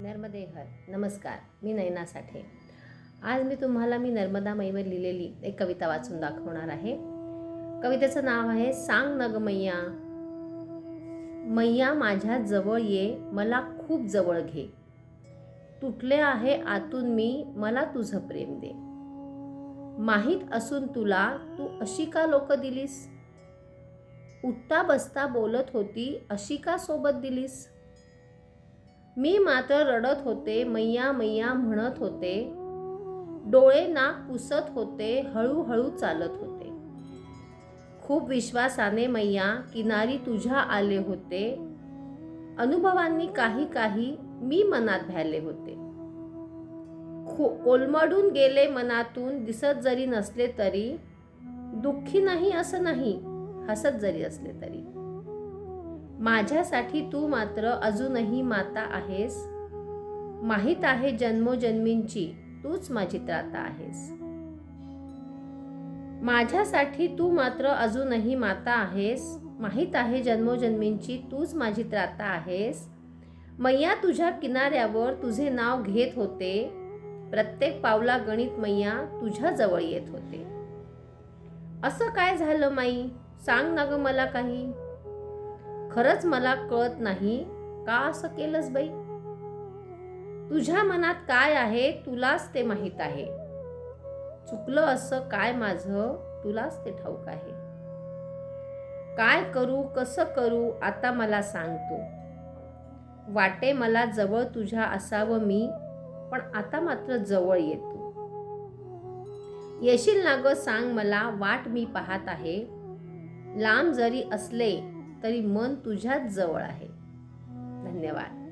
नर्मदे हर नमस्कार मी नयना साठे. आज मी तुम्हाला मी नर्मदा मैवर लिहिलेली एक कविता वाचून दाखवणार आहे. कवितेचं नाव आहे सांग नग मैया. मैया माझ्या जवळ ये मला खूप जवळ घे. तुटले आहे आतून मी मला तुझं प्रेम दे. माहीत असून तुला तू अशी का लोक दिलीस? उठता बसता बोलत होती अशी का सोबत दिलीस? मी मात्र रडत होते मैया मैया म्हणत होते. डोळे नाक पुसत होते हळूहळू चालत होते. खूप विश्वासाने मैया किनारी तुझ्या आले होते. अनुभवांनी काही काही मी मनात भ्याले होते. खो कोलमडून गेले मनातून दिसत जरी नसले तरी दुःखी नाही असं नाही हसत जरी असले तरी. माझ्यासाठी तू मात्र अजूनही माता आहेस. माहीत आहे जन्मोजन्मींची तूच माझी त्राता आहेस. माझ्यासाठी तू मात्र अजूनही माता आहेस. माहीत आहे जन्मोजन्मींची तूच माझी त्राता आहेस. मैया तुझ्या किनाऱ्यावर तुझे नाव घेत होते. प्रत्येक पावला गणित मैया तुझ्या जवळ येत होते. असं काय झालं माई? सांग ना ग मला काही. खरंच मला कळत नाही. का असं केलंस बाई? तुझ्या मनात काय आहे तुलाच ते माहीत आहे. चुकलं असं काय माझं? तुलाच ते ठाऊक आहे. काय करू कसं करू आता मला सांगतो वाटे मला जवळ तुझ्या असावं मी पण आता मात्र जवळ येतो. येशील ना ग सांग मला वाट मी पाहत आहे. लांब जरी असले तरी मन तुझ्याच जवळ आहे. धन्यवाद.